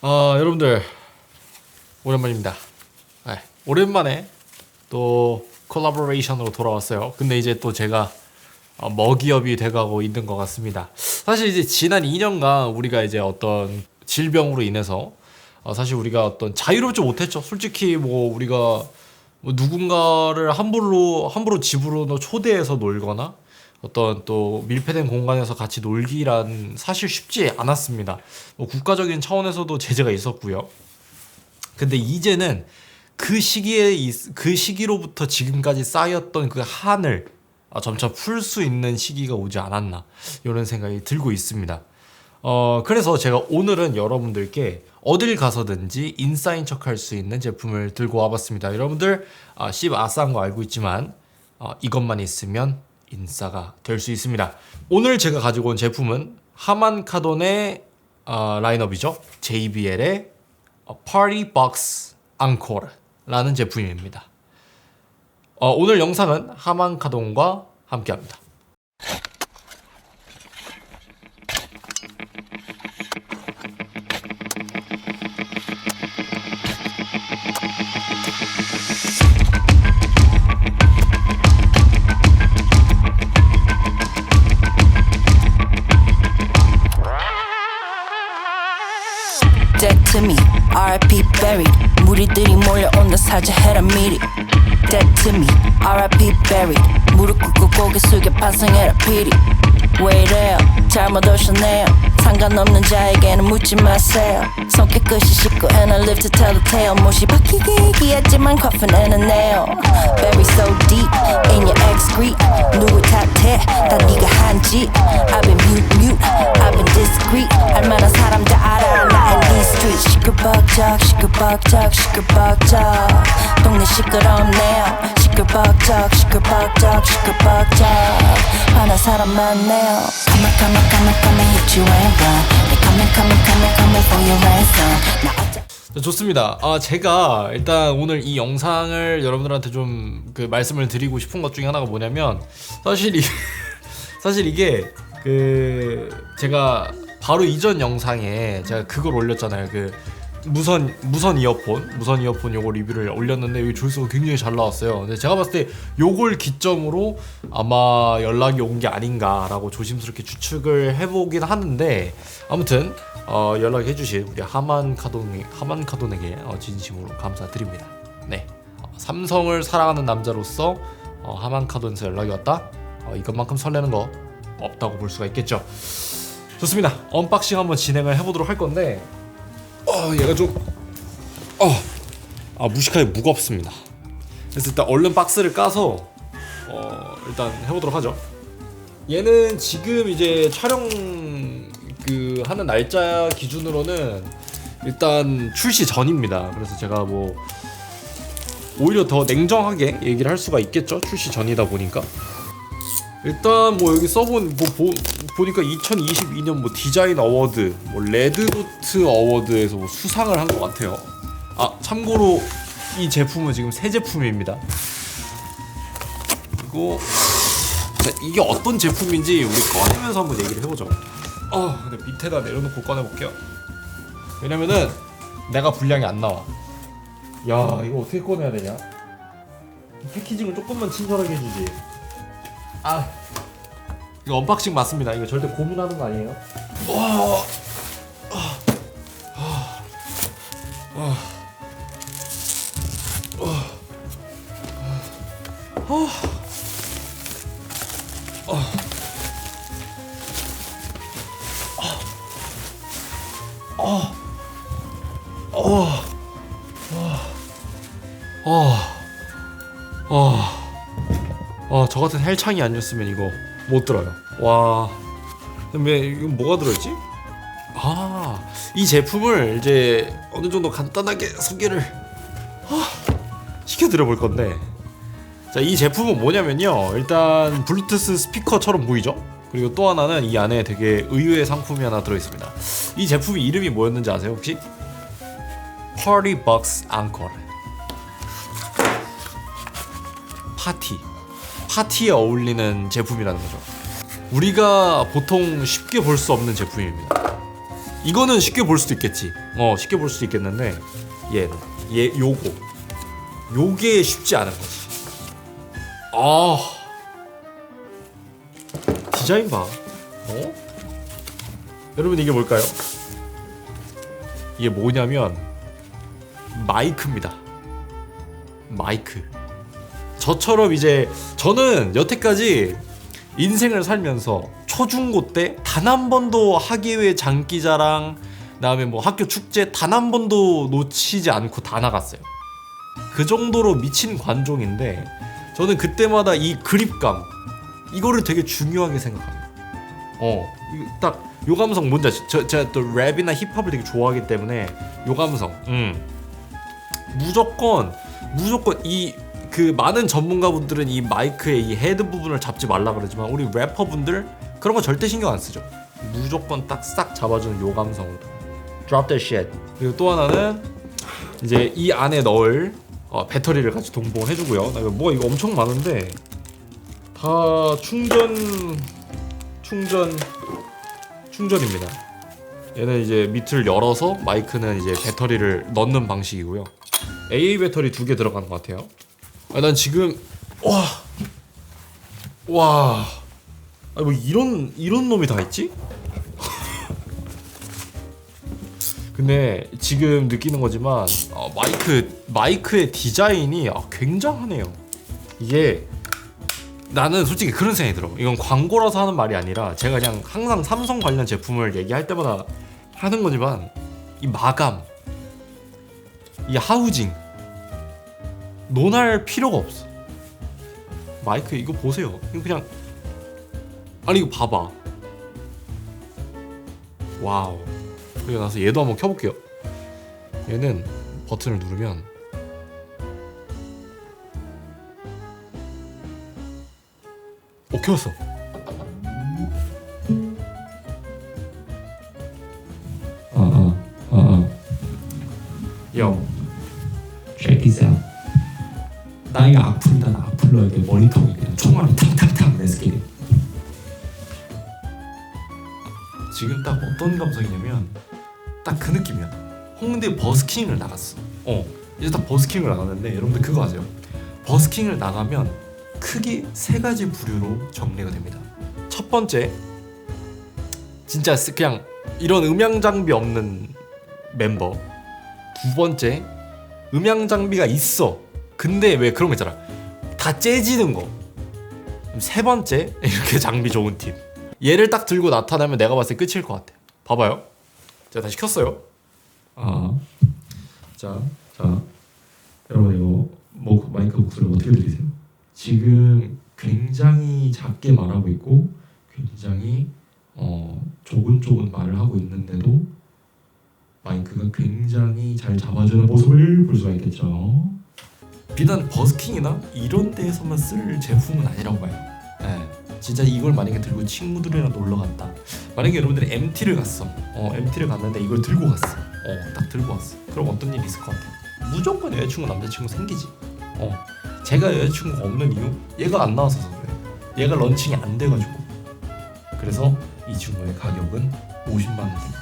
아 여러분들 오랜만입니다. 네, 오랜만에 또 콜라보레이션으로 돌아왔어요. 근데 이제 또 제가 어, 먹이업이 돼가고 있는 것 같습니다. 사실 이제 지난 2년간 우리가 이제 어떤 질병으로 인해서 어, 사실 우리가 어떤 자유롭지 못했죠. 솔직히 뭐 우리가 뭐 누군가를 함부로 함부로 집으로 초대해서 놀거나 어떤 또 밀폐된 공간에서 같이 놀기란 사실 쉽지 않았습니다. 뭐 국가적인 차원에서도 제재가 있었고요. 근데 이제는 그 시기에 있- 그 시기로부터 지금까지 쌓였던 그 한을 아, 점차 풀 수 있는 시기가 오지 않았나 이런 생각이 들고 있습니다. 어 그래서 제가 오늘은 여러분들께 어딜 가서든지 인싸인 척할 수 있는 제품을 들고 와봤습니다. 여러분들 아, 씹 아싼 거 알고 있지만 어, 이것만 있으면 인싸가 될 수 있습니다. 오늘 제가 가지고 온 제품은 하만 카돈의 어, 라인업이죠. JBL의 어, Party Box Encore라는 제품입니다. 어, 오늘 영상은 하만 카돈과 함께합니다. Buried 무리들이 몰려온다 사죄해라 미리 Dead to me, RIP buried 무릎 꿇고 고개 숙여 반성해라 피리 왜 이래요 잘못 오셨네요 상관없는 자에게는 묻지 마세요 손 깨끗이 씻고 and I live to tell the tale 못이 박히게 얘기했지만 coffin nail Bury so deep in your excrete 누구 탓해 다 네가 한지 I've been mute mute I've been discreet 알만한 사람 다 알아 나 in these streets 시끌벅적 시끌벅적 시끌벅적. 동네 시끄럽네요. 시끌벅적 시끌벅적 시끌벅적. 화난 사람 많네요. Come on come on come on come and hit you and run. They come and come and for your ransom. 자, 좋습니다. 아, 제가 일단 오늘 이 영상을 여러분들한테 좀 그 말씀을 드리고 싶은 것 중에 하나가 뭐냐면 사실 이 사실 이게 그 제가 바로 이전 영상에 제가 그걸 올렸잖아요. 그 무선 무선 이어폰 무선 이어폰 요거 리뷰를 올렸는데 여기 조회수가 굉장히 잘 나왔어요. 근데 제가 봤을 때 요걸 기점으로 아마 연락이 온 게 아닌가라고 조심스럽게 추측을 해보긴 하는데 아무튼 어, 연락해주신 우리 하만 카돈 하만 카돈에게 어, 진심으로 감사드립니다. 네, 어, 삼성을 사랑하는 남자로서 어, 하만 카돈에서 연락이 왔다. 어, 이것만큼 설레는 거 없다고 볼 수가 있겠죠. 좋습니다. 언박싱 한번 진행을 해보도록 할 건데, 어, 얘가 좀, 어, 아 무식하게 무겁습니다. 그래서 일단 얼른 박스를 까서 어, 일단 해보도록 하죠. 얘는 지금 이제 촬영 그 하는 날짜 기준으로는 일단 출시 전입니다. 그래서 제가 뭐 오히려 더 냉정하게 얘기를 할 수가 있겠죠. 출시 전이다 보니까. 일단 뭐 여기 써본 뭐 보, 보니까 2022년 뭐 디자인 어워드, 뭐 레드노트 어워드에서 뭐 수상을 한 것 같아요. 아 참고로 이 제품은 지금 새 제품입니다. 그리고 자, 이게 어떤 제품인지 우리 꺼내면서 한번 얘기를 해보죠. 어, 근데 밑에다 내려놓고 꺼내볼게요. 왜냐면은 내가 분량이 안 나와. 야, 이거 어떻게 꺼내야 되냐? 패키징을 조금만 친절하게 해주지. 아, 이거 언박싱 맞습니다. 이거 절대 고민하는 거 아니에요? 와, 같은 헬창이 아니었으면 이거 못 들어요. 와, 근데 이거 뭐가 들어있지? 아, 이 제품을 이제 어느 정도 간단하게 소개를 아, 시켜드려 볼 건데, 자, 이 제품은 뭐냐면요. 일단 블루투스 스피커처럼 보이죠? 그리고 또 하나는 이 안에 되게 의외의 상품이 하나 들어있습니다. 이 제품이 이름이 뭐였는지 아세요 혹시? Party Box Encore. 파티. 파티에 어울리는 제품이라는 거죠. 우리가 보통 쉽게 볼 수 없는 제품입니다. 이거는 쉽게 볼 수도 있겠지. 어 쉽게 볼 수도 있겠는데 얘는 얘 요거 요게 쉽지 않은 거지. 아 디자인 봐. 어? 여러분 이게 뭘까요? 이게 뭐냐면 마이크입니다. 마이크. 저처럼 이제 저는 여태까지 인생을 살면서 초중고 때 단 한 번도 학예회 장기자랑 그다음에 뭐 학교 축제 단 한 번도 놓치지 않고 다 나갔어요. 그 정도로 미친 관종인데 저는 그때마다 이 그립감 이거를 되게 중요하게 생각합니다. 어, 딱 요 감성 뭔지 아시죠? 저 제가 또 랩이나 힙합을 되게 좋아하기 때문에 요 감성. 음. 무조건 무조건 이 그 많은 전문가분들은 이 마이크의 이 헤드 부분을 잡지 말라 그러지만 우리 래퍼분들 그런 거 절대 신경 안 쓰죠. 무조건 딱 싹 잡아주는 요 감성으로. Drop that shit. 그리고 또 하나는 이제 이 안에 넣을 어, 배터리를 같이 동봉을 해주고요. 나 이거 뭐가 이거 엄청 많은데 다 충전 충전 충전입니다. 얘는 이제 밑을 열어서 마이크는 이제 배터리를 넣는 방식이고요. AA 배터리 두 개 들어가는 것 같아요. 아, 난 지금 와, 와, 아, 뭐 이런 이런 놈이 다 있지? 근데 지금 느끼는 거지만 어, 마이크 마이크의 디자인이 아, 굉장하네요. 이게 나는 솔직히 그런 생각이 들어. 이건 광고라서 하는 말이 아니라 제가 그냥 항상 삼성 관련 제품을 얘기할 때마다 하는 거지만 이 마감, 이 하우징 논할 필요가 없어. 마이크 이거 보세요. 이거 그냥 아니 이거 봐봐. 와우. 그리고 나서 얘도 한번 켜볼게요. 얘는 버튼을 누르면 오 켜졌어. Uh, uh, uh, 야, 어떤 감성이냐면 딱 그 느낌이야. 홍대 버스킹을 나갔어. 어, 이제 딱 버스킹을 나갔는데 여러분들 그거 아세요? 버스킹을 나가면 크게 세 가지 부류로 정리가 됩니다. 첫 번째, 진짜 쓰- 그냥 이런 음향 장비 없는 멤버. 두 번째, 음향 장비가 있어. 근데 왜 그런 거 있잖아. 다 째지는 거. 세 번째, 이렇게 장비 좋은 팀. 얘를 딱 들고 나타나면 내가 봤을 때 끝일 것 같아. 봐봐요. 제가 다시 켰어요. 아, 자, 자, 여러분 이거 뭐 마이크 목소리 어떻게 들리세요? 지금 굉장히 작게 말하고 있고 굉장히 어 조근 조근 말을 하고 있는데도 마이크가 굉장히 잘 잡아주는 모습을 볼 수가 있겠죠. 비단 버스킹이나 이런 데에서만 쓸 제품은 아니라고 봐요. 예. 진짜 이걸 만약에 들고 친구들이랑 놀러 갔다. 만약에 여러분들이 MT를 갔어. 어, MT를 갔는데 이걸 들고 갔어. 어, 딱 들고 왔어. 그럼 어떤 일이 있을 것 같아? 무조건 여자친구 남자친구 생기지. 어. 제가 여자친구가 없는 이유? 얘가 안 나와서 그래. 얘가 런칭이 안 돼가지고. 그래서 이 친구의 가격은 50만 원입니다.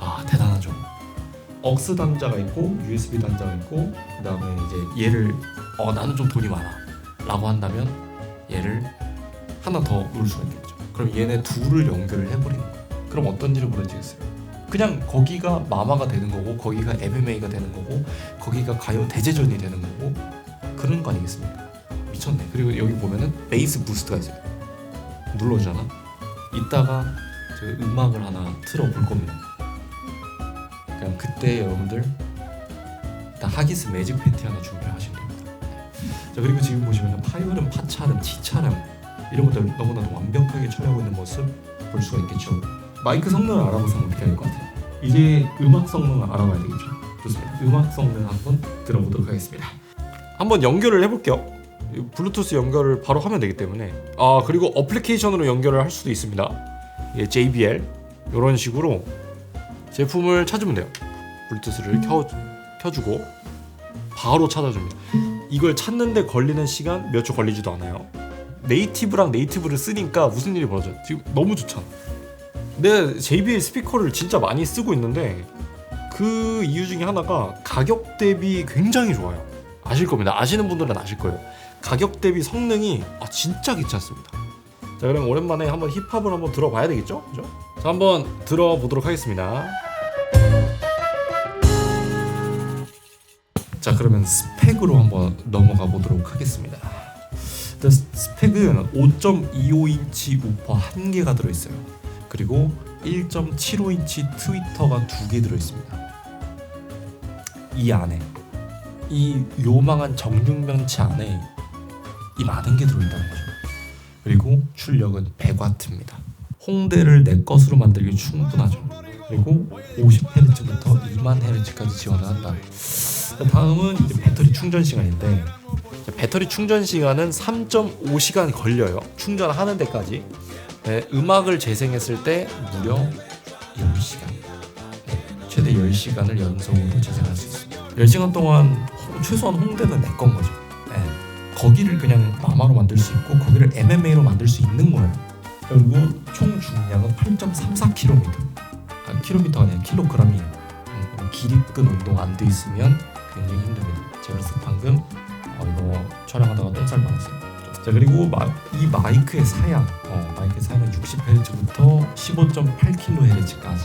아 대단하죠. 억스 단자가 있고 USB 단자가 있고 그다음에 이제 얘를 어 나는 좀 돈이 많아라고 한다면 얘를 하나 더 놓을 수가 있겠죠. 그럼 얘네 둘을 연결을 해버리는 거야. 그럼 어떤 일이 벌어지겠어요? 그냥 거기가 마마가 되는 거고 거기가 MMA가 되는 거고 거기가 가요 대제전이 되는 거고 그런 거 아니겠습니까? 미쳤네. 그리고 여기 보면은 베이스 부스트가 있어요. 눌러주잖아. 이따가 저 음악을 하나 틀어볼 겁니다. 그냥 그때 여러분들 다 하기스 매직 팬티 하나 준비하시면 됩니다. 자 그리고 지금 보시면 파열음, 파차름, 치차름 이런 것들 너무나도 완벽하게 처리하고 있는 모습 볼 수가 있겠죠. 마이크 성능을 알아보면 어떻게 할 것 같아요? 이제 음악 성능을 알아봐야 되겠죠. 좋습니다. 음악 성능 한번 들어보도록 하겠습니다. 한번 연결을 해볼게요. 이 블루투스 연결을 바로 하면 되기 때문에 아 그리고 어플리케이션으로 연결을 할 수도 있습니다. 예, JBL 이런 식으로 제품을 찾으면 돼요. 블루투스를 켜 켜주고 바로 찾아줍니다. 이걸 찾는데 걸리는 시간 몇 초 걸리지도 않아요. 네이티브랑 네이티브를 쓰니까 무슨 일이 벌어져요? 지금 너무 좋잖아. 내 JBL 스피커를 진짜 많이 쓰고 있는데 그 이유 중에 하나가 가격 대비 굉장히 좋아요. 아실 겁니다. 아시는 분들은 아실 거예요. 가격 대비 성능이 아, 진짜 괜찮습니다. 자 그럼 오랜만에 한번 힙합을 한번 들어봐야 되겠죠? 그죠? 자 한번 들어보도록 하겠습니다. 자 그러면 스 펙으로 한번 넘어가 보도록 하겠습니다. 일단 스펙은 5.25인치 우퍼 한 개가 들어있어요. 그리고 1.75인치 트위터가 두 개 들어있습니다. 이 안에 이 요망한 정육면체 안에 이 많은 게 들어있다는 거죠. 그리고 출력은 100와트입니다. 홍대를 내 것으로 만들기 충분하죠. 그리고 50Hz부터 2만 Hz까지 지원을 한다. 다음은 이제 배터리 충전 시간인데 자, 배터리 충전 시간은 3.5시간 걸려요. 충전하는 데까지. 네, 음악을 재생했을 때 무려 10시간. 네, 최대 10시간을 연속으로 재생할 수 있습니다. 10시간 동안 홍- 최소한 홍대는 내 건 거죠. 네, 거기를 그냥 마마로 만들 수 있고 거기를 MMA로 만들 수 있는 거예요. 그리고 총 중량은 8.34km. 아, 킬로미터가 아니라 킬로그램이 음, 기립근 운동 안 돼 있으면 굉장히 힘듭니다. 제가 그래서 방금 어, 이거 촬영하다가 똥살 받았어요. 자 그리고 마, 이 마이크의 사양, 어, 마이크의 사양은 60Hz부터 15.8kHz까지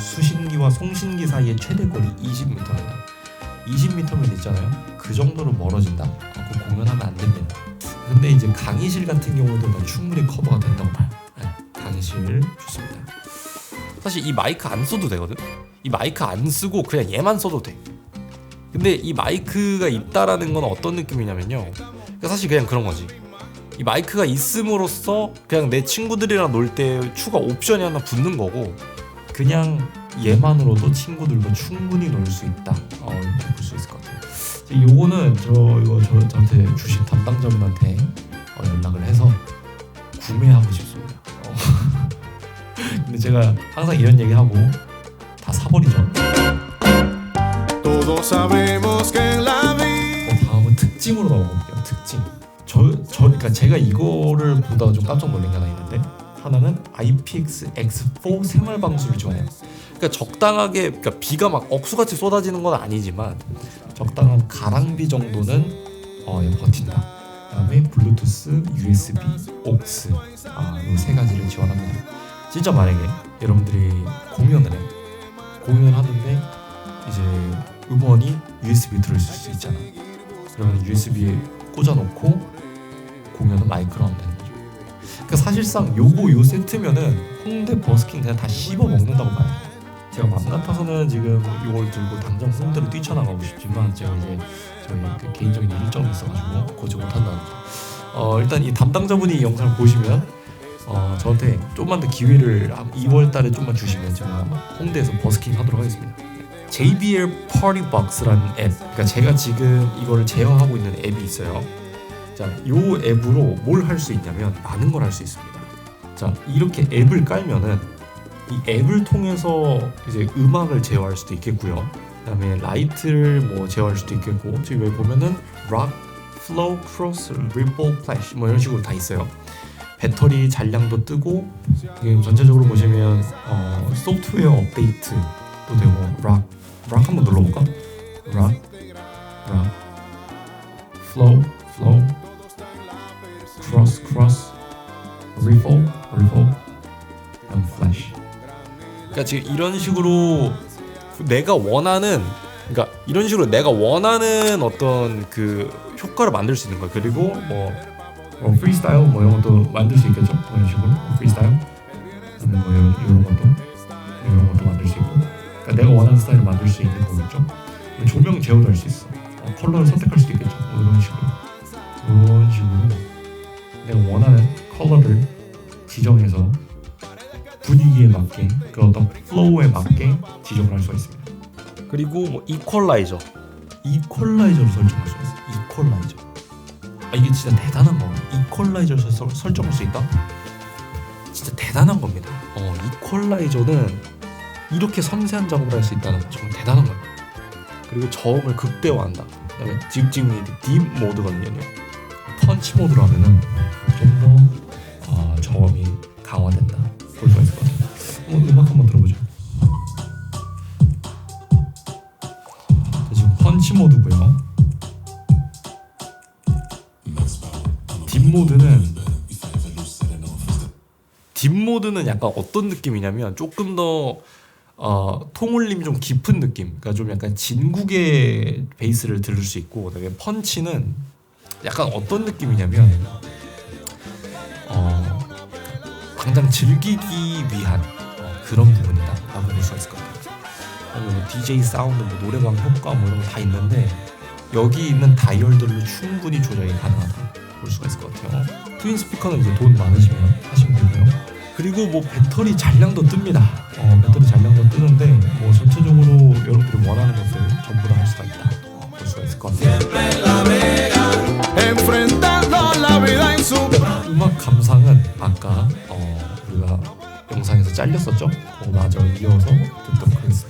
수신기와 송신기 사이의 최대 거리 20m입니다. 20m면 있잖아요. 그 정도로 멀어진다. 아, 그 공연하면 안 됩니다. 근데 이제 강의실 같은 경우도 충분히 커버가 된다고 봐요. 네, 강의실 좋습니다. 사실 이 마이크 안 써도 되거든. 이 마이크 안 쓰고 그냥 얘만 써도 돼. 근데 이 마이크가 있다라는 건 어떤 느낌이냐면요. 그러니까 사실 그냥 그런 거지. 이 마이크가 있음으로써 그냥 내 친구들이랑 놀 때 추가 옵션이 하나 붙는 거고 그냥 얘만으로도 친구들도 충분히 놀 수 있다. 어, 이렇게 볼 수 있을 것 같아요. 요거는 저 이거 저, 저한테 주신 담당자분한테 어, 연락을 해서 구매하고 싶습니다. 어. 근데 제가 항상 이런 얘기 하고 다 사버리죠. Todos sabemos que en la vida 어, 다음은 특징으로 넘어볼게요. 특징. 저, 저, 그러니까 제가 이거를 보다가 좀 깜짝 놀란 게 하나 있는데 하나는 IPX-X4 생활 방수를 지원해요. 그러니까 적당하게, 그러니까 비가 막 억수같이 쏟아지는 건 아니지만 적당한 가랑비 정도는 어, 버틴다. 그다음에 블루투스, USB, aux 아, 이세 가지를 지원합니다. 진짜 만약에 여러분들이 공연을 해, 공연을 하는데 이제 음원이 USB 들어있을 수 있잖아. 그러면 USB에 꽂아놓고 공연은 마이크로 하면 되는 거죠. 그러니까 사실상 요거 요 세트면은 홍대 버스킹 그냥 다 씹어 먹는다고 봐요. 제가 맘 같아서는 지금 요걸 들고 당장 홍대로 뛰쳐나가고 싶지만 제가 이제 저희 그 개인적인 일정이 있어가지고 고지 못한다는 거. 어 일단 이 담당자분이 이 영상을 보시면 어 저한테 좀만 더 기회를 2월 달에 좀만 주시면 제가 홍대에서 버스킹 하도록 하겠습니다. JBL Party Box라는 앱. 그러니까 제가 지금 이거를 제어하고 있는 앱이 있어요. 자, 요 앱으로 뭘 할 수 있냐면 많은 걸 할 수 있습니다. 자, 이렇게 앱을 깔면은 이 앱을 통해서 이제 음악을 제어할 수도 있겠고요. 그다음에 라이트를 뭐 제어할 수도 있겠고 지금 여기 보면은 락, 플로우, 크로스, 리플, 플래시 뭐 이런 식으로 다 있어요. 배터리 잔량도 뜨고 지금 전체적으로 보시면 어, 소프트웨어 업데이트도 되고 락, 락 한번 눌러볼까? 락, 락, 플로우, 플로우, 크로스, 크로스, 리플, 리플, and 플래시. 그러니까 지금 이런 식으로 내가 원하는 그러니까 이런 식으로 내가 원하는 어떤 그 효과를 만들 수 있는 거야. 그리고 뭐, 뭐 프리스타일 뭐 이런 것도 만들 수 있겠죠. 뭐 이런 식으로 뭐 프리스타일, 그다음에 뭐 이런, 이런 것도 이런 것도 만들 수 있고. 그러니까 내가 원하는 스타일을 만들 수 있는 거겠죠. 조명 제어도 할 수 있어. 어, 컬러를 선택할 수도 있겠죠. 뭐 이런 식으로 이런 식으로 내가 원하는 컬러를 지정해서 분위기에 맞게 그 어떤 플로우에 맞게 지정을 할 수가 있습니다. 그리고 뭐 이퀄라이저, 이퀄라이저를 설정할 수가 있어요. 이퀄라이저. 아 이게 진짜 대단한 거. 이퀄라이저를 설, 설정할 수 있다? 진짜 대단한 겁니다. 어 이퀄라이저는 이렇게 섬세한 작업을 할 수 있다는 건 정말 대단한 거예요. 그리고 저음을 극대화한다. 그다음에 지금 지금 이 딥 모드거든요. 펀치 모드로 하면은 좀더 어, 저음이 강화된다. 볼 수가 있을 것 같아요. 한번 음악 한번 들어보죠. 자, 지금 펀치 모드고요. 딥 모드는 딥 모드는 약간 어떤 느낌이냐면 조금 더 어, 통울림이 좀 깊은 느낌. 그러니까 좀 약간 진국의 베이스를 들을 수 있고 그다음에 펀치는 약간 어떤 느낌이냐면 어, 당장 즐기기 위한 어, 그런 부분이다라고 볼 수가 있을 것 같아요. 뭐 DJ 사운드, 뭐 노래방 효과 뭐 이런 거 다 있는데 여기 있는 다이얼들로 충분히 조정이 가능하다 볼 수가 있을 것 같아요. 트윈 스피커는 이제 돈 많으시면 하시면 되고요. 그리고 뭐 배터리 잔량도 뜹니다. 어, 배터리 잔량도 뜨는데 뭐 전체적으로 여러분들이 원하는 것들 전부 다 할 수가 있다 어, 볼 수가 있을 것 같아요. 음악 감상은 아까 어, 우리가 영상에서 잘렸었죠? 그거 마저 이어서 듣도록 하겠습니다.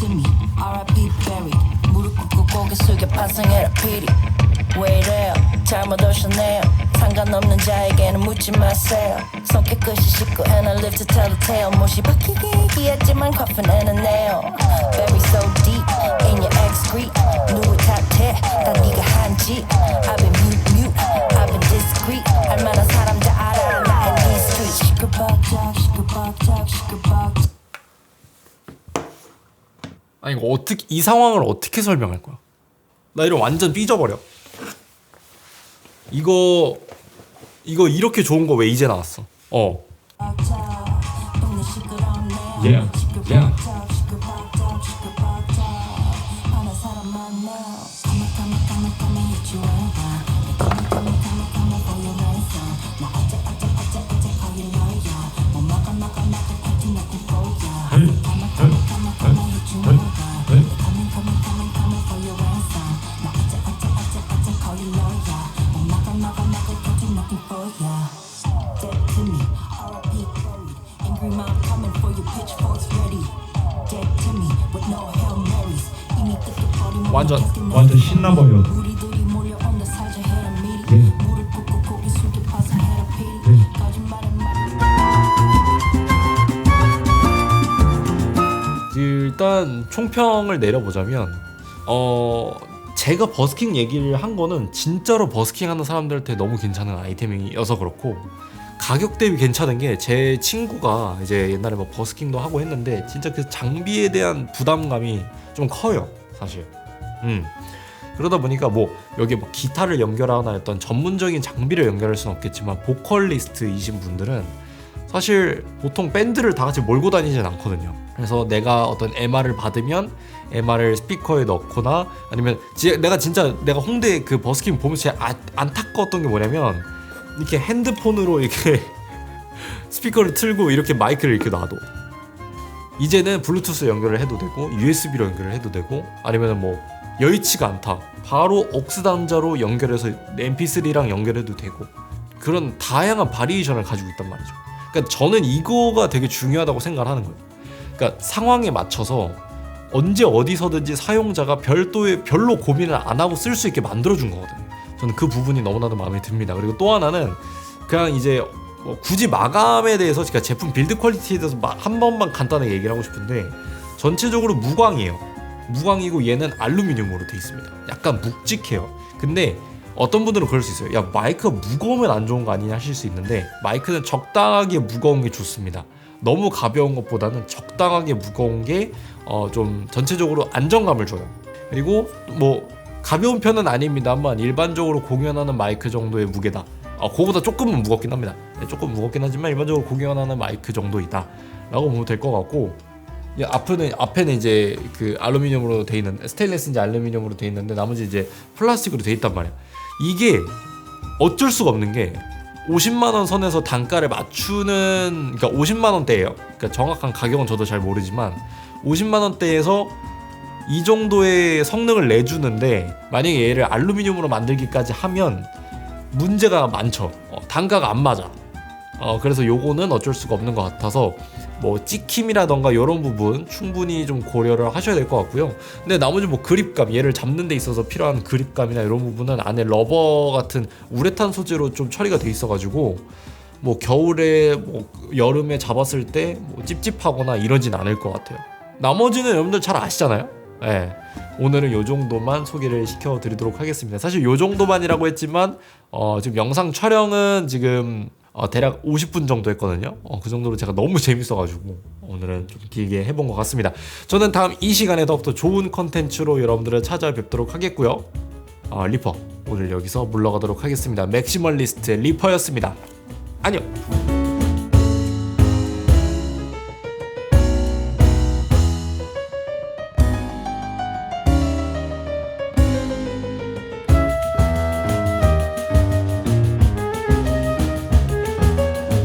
Dead to me, R.I.P. buried. 무릎 꿇고 고개 숙여 반성해라 피리. 왜 이래요? 잘못 오셨네요. 상관없는 자에게는 묻지 마세요. 손 깨끗이 씻고 and I live to tell the tale. 못이 박히게 얘기했지만 coffin 나요. Very so deep in your excrete. 누구 탓해? 다 네가 한지. I've been mute mute. I've been discreet. 할 만한 사람 다 알아. 나 in these streets. 시끌벅적 시끌벅적 시끌벅적. 아니 이거 어떻게 이 상황을 어떻게 설명할 거야? 나 이런 완전 삐져버려. 이거 이거 이렇게 좋은 거 왜 이제 나왔어? 어. Yeah, yeah. 완전, 완전 신나버려. 네. 네. 일단 총평을 내려보자면 어 제가 버스킹 얘기를 한 거는 진짜로 버스킹 하는 사람들한테 너무 괜찮은 아이템이어서 그렇고 가격 대비 괜찮은 게 제 친구가 이제 옛날에 뭐 버스킹도 하고 했는데 진짜 그 장비에 대한 부담감이 좀 커요 사실 음 그러다 보니까 뭐 여기 뭐 기타를 연결하거나 어떤 전문적인 장비를 연결할 수는 없겠지만 보컬리스트이신 분들은 사실 보통 밴드를 다 같이 몰고 다니진 않거든요. 그래서 내가 어떤 MR을 받으면 MR을 스피커에 넣거나 아니면 지- 내가 진짜 내가 홍대 그 버스킹 보면서 제일 아- 안타까웠던 게 뭐냐면 이렇게 핸드폰으로 이렇게 스피커를 틀고 이렇게 마이크를 이렇게 놔둬. 이제는 블루투스 연결을 해도 되고 USB로 연결을 해도 되고 아니면 뭐 여의치가 않다. 바로 억스 단자로 연결해서 MP3랑 연결해도 되고 그런 다양한 바리에이션을 가지고 있단 말이죠. 그러니까 저는 이거가 되게 중요하다고 생각을 하는 거예요. 그러니까 상황에 맞춰서 언제 어디서든지 사용자가 별도의 별로 고민을 안 하고 쓸 수 있게 만들어 준 거거든요. 저는 그 부분이 너무나도 마음에 듭니다. 그리고 또 하나는 그냥 이제 뭐 굳이 마감에 대해서 그러니까 제품 빌드 퀄리티에 대해서 마- 한 번만 간단하게 얘기를 하고 싶은데 전체적으로 무광이에요. 무광이고 얘는 알루미늄으로 돼 있습니다. 약간 묵직해요. 근데 어떤 분들은 그럴 수 있어요. 야 마이크가 무거우면 안 좋은 거 아니냐 하실 수 있는데 마이크는 적당하게 무거운 게 좋습니다. 너무 가벼운 것보다는 적당하게 무거운 게 어 좀 전체적으로 안정감을 줘요. 그리고 뭐 가벼운 편은 아닙니다만 일반적으로 공연하는 마이크 정도의 무게다. 어, 그거보다 조금은 무겁긴 합니다. 네, 조금 무겁긴 하지만 일반적으로 공연하는 마이크 정도이다 라고 보면 될 것 같고 이 앞에는 앞에는 이제 그 알루미늄으로 돼 있는 스테인레스인지 알루미늄으로 돼 있는데 나머지 이제 플라스틱으로 돼 있단 말이야. 이게 어쩔 수가 없는 게 50만 원 선에서 단가를 맞추는 그러니까 50만 원대예요. 그러니까 정확한 가격은 저도 잘 모르지만 50만 원대에서 이 정도의 성능을 내주는데 만약에 얘를 알루미늄으로 만들기까지 하면 문제가 많죠. 어, 단가가 안 맞아. 어, 그래서 요거는 어쩔 수가 없는 것 같아서 뭐 찍힘이라던가 이런 부분 충분히 좀 고려를 하셔야 될 것 같고요. 근데 나머지 뭐 그립감 얘를 잡는 데 있어서 필요한 그립감이나 이런 부분은 안에 러버 같은 우레탄 소재로 좀 처리가 돼 있어가지고 뭐 겨울에 뭐 여름에 잡았을 때 뭐 찝찝하거나 이러진 않을 것 같아요. 나머지는 여러분들 잘 아시잖아요. 예. 오늘은 요 정도만 소개를 시켜드리도록 하겠습니다. 사실 요 정도만이라고 했지만 어, 지금 영상 촬영은 지금 어, 대략 50분 정도 했거든요. 어, 그 정도로 제가 너무 재밌어가지고 오늘은 좀 길게 해본 것 같습니다. 저는 다음 이 시간에 더욱더 좋은 컨텐츠로 여러분들을 찾아뵙도록 하겠고요. 어, 리퍼 오늘 여기서 물러가도록 하겠습니다. 맥시멀리스트 리퍼였습니다. 안녕.